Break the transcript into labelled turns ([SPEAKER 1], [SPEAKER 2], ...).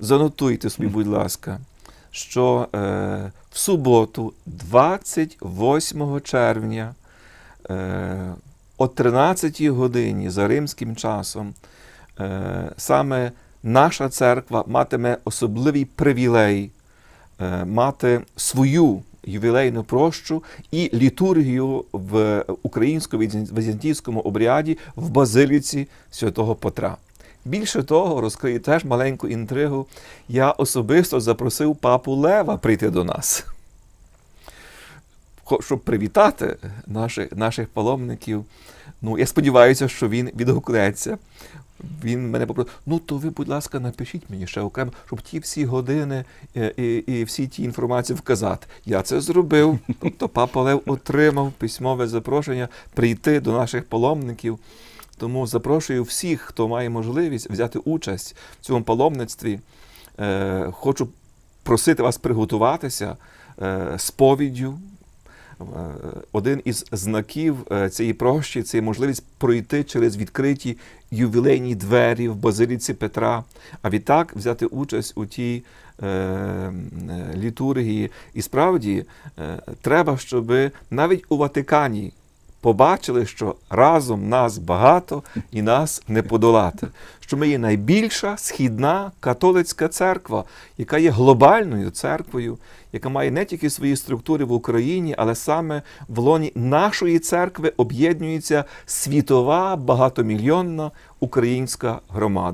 [SPEAKER 1] Занотуйте собі, будь ласка, що е, в суботу, 28 червня, е, о 13 годині за римським часом, е, саме наша церква матиме особливий привілей е, мати свою ювілейну прощу і літургію в українсько-візантійському обряді в базиліці святого Петра. Більше того, розкрию теж маленьку інтригу. Я особисто запросив папу Лева прийти до нас, щоб привітати наших, наших паломників. Ну, я сподіваюся, що він відгукнеться. Він мене попросив, ну то ви, будь ласка, напишіть мені ще окремо, щоб ті всі години е, і, і всі ті інформації вказати. Я це зробив. Тобто папа Лев отримав письмове запрошення прийти до наших паломників. Тому запрошую всіх, хто має можливість взяти участь в цьому паломництві. Е, хочу просити вас приготуватися е, сповіддю. Е, Один із знаків цієї прощі це можливість пройти через відкриті ювілейні двері в базиліці Петра, а відтак взяти участь у тій е, літургії. І справді е, треба, щоб навіть у Ватикані побачили, що разом нас багато і нас не подолати. Що ми є найбільша східна католицька церква, яка є глобальною церквою, яка має не тільки свої структури в Україні, але саме в лоні нашої церкви об'єднується світова багатомільйонна українська громада.